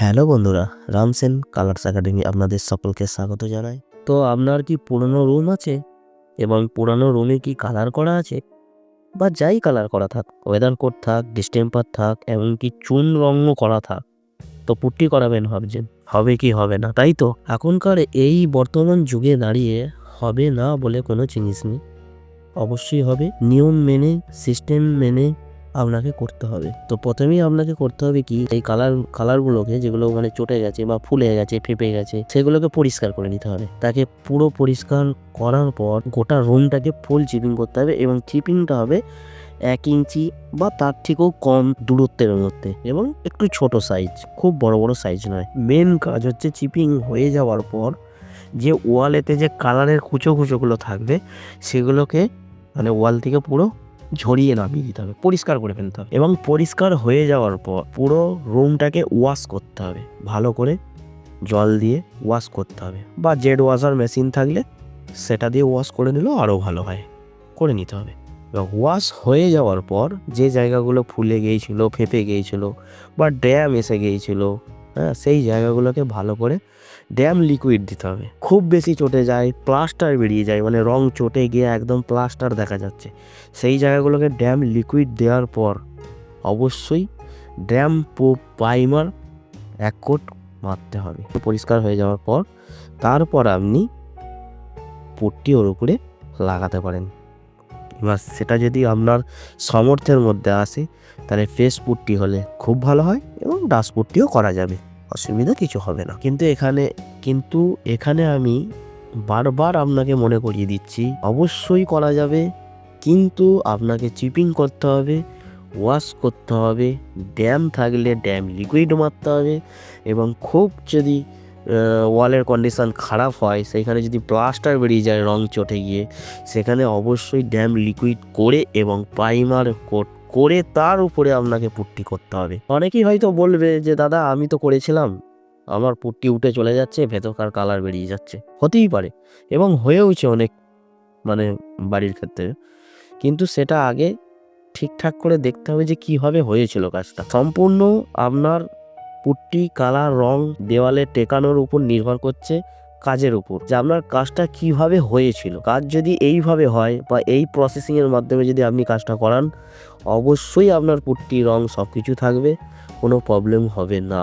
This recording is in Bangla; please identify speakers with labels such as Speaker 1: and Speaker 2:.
Speaker 1: হ্যালো বন্ধুরা, রামসেন কালার্স একাডেমি আপনাদের সকলকে স্বাগত জানাই। তো আপনার কি পুরনো রুম আছে? এবং পুরানো রুমে কি কালার করা আছে? বা যাই কালার করা থাক, ওয়েদার কোট থাক, ডিস্টেম্পার থাক, এমনকি চুন রঙও করা থাক, তো পুট্টি করাবেন ভাবছেন, হবে কি হবে না, তাই তো? এখনকার এই বর্তমান যুগে দাঁড়িয়ে হবে না বলে কোনো জিনিস নেই। অবশ্যই হবে, নিয়ম মেনে, সিস্টেম মেনে আপনাকে করতে হবে। তো প্রথমেই আপনাকে করতে হবে কি, এই কালার কালারগুলোকে যেগুলো মানে চটে গেছে বা ফুলে গেছে, ফেপে গেছে, সেগুলোকে পরিষ্কার করে নিতে হবে। তাকে পুরো পরিষ্কার করার পর গোটা রুমটাকে ফুল চিপিং করতে হবে এবং চিপিংটা হবে এক ইঞ্চি বা তার থেকেও কম দূরত্বের মধ্যে এবং একটু ছোট সাইজ খুব বড় বড় সাইজ নয়। মেন কাজ হচ্ছে চিপিং হয়ে যাওয়ার পর যে ওয়ালেতে যে কালারের কুচো কুচোগুলো থাকবে, সেগুলোকে মানে ওয়াল থেকে পুরো ঝরিয়ে নামিয়ে দিতে হবে, পরিষ্কার করে ফেলতে হবে। এবং পরিষ্কার হয়ে যাওয়ার পর পুরো রুমটাকে ওয়াশ করতে হবে, ভালো করে জল দিয়ে ওয়াশ করতে হবে। বা জেড ওয়াশার মেশিন থাকলে সেটা দিয়ে ওয়াশ করে নিলেও আরও ভালো হয়, করে নিতে হবে। এবং ওয়াশ হয়ে যাওয়ার পর যে জায়গাগুলো ফুলে গিয়েছিল, ফেপে গিয়েছিল বা ড্যাম এসে গিয়েছিল হ্যাঁ সেই জায়গাগুলোকে ভালো করে ড্যাম লিকুইড দিতে হবে। খুব বেশি চটে যায় প্লাস্টার বেরিয়ে যায় মানে রং চটে গিয়ে একদম প্লাস্টার দেখা যাচ্ছে। সেই জায়গাগুলোকে ড্যাম লিকুইড দেওয়ার পর অবশ্যই ড্যাম পো প্রাইমার এক কোট মারতে হবে। পরিষ্কার হয়ে যাওয়ার পর তারপর আপনি পট্টি ওর উপরে লাগাতে পারেন। এবার সেটা যদি আপনার সামর্থ্যের মধ্যে আসে, তাহলে ফেস পুট্টি হলে খুব ভালো হয়। এবং পুট্টিও করা যাবে। অসুবিধা কিছু হবে না। কিন্তু এখানে কিন্তু এখানে আমি বারবার আপনাকে মনে করিয়ে দিচ্ছি, অবশ্যই করা যাবে, কিন্তু আপনাকে চিপিং করতে হবে ওয়াশ করতে হবে ড্যাম থাকলে ড্যাম লিকুইড মারতে হবে এবং খুব যদি ওয়ালের কন্ডিশন খারাপ হয়, সেখানে যদি প্লাস্টার বেরিয়ে যায় রং চটে গিয়ে, সেখানে অবশ্যই ড্যাম লিকুইড করে এবং প্রাইমার কোট করে তার উপরে আপনাকে পুট্টি করতে হবে। অনেকেই হয়তো বলবে যে, দাদা, আমি তো করেছিলাম। আমার পুট্টি উঠে চলে যাচ্ছে, ভেতরকার কালার বেরিয়ে যাচ্ছে। হতেই পারে এবং হয়েওছে অনেক মানে বাড়ির ক্ষেত্রে। কিন্তু সেটা আগে ঠিকঠাক করে দেখতে হবে যে, কীভাবে হয়েছিল কাজটা। সম্পূর্ণ আপনার পুট্টি কালার রং, দেওয়ালে টেকানোর উপর নির্ভর করছে কাজের উপর, যে আপনার কাজটা কীভাবে হয়েছিল। কাজ যদি এইভাবে হয় বা এই প্রসেসিংয়ের মাধ্যমে যদি আপনি কাজটা করান, অবশ্যই আপনার পুট্টি রং সব কিছু থাকবে, কোনো প্রবলেম হবে না।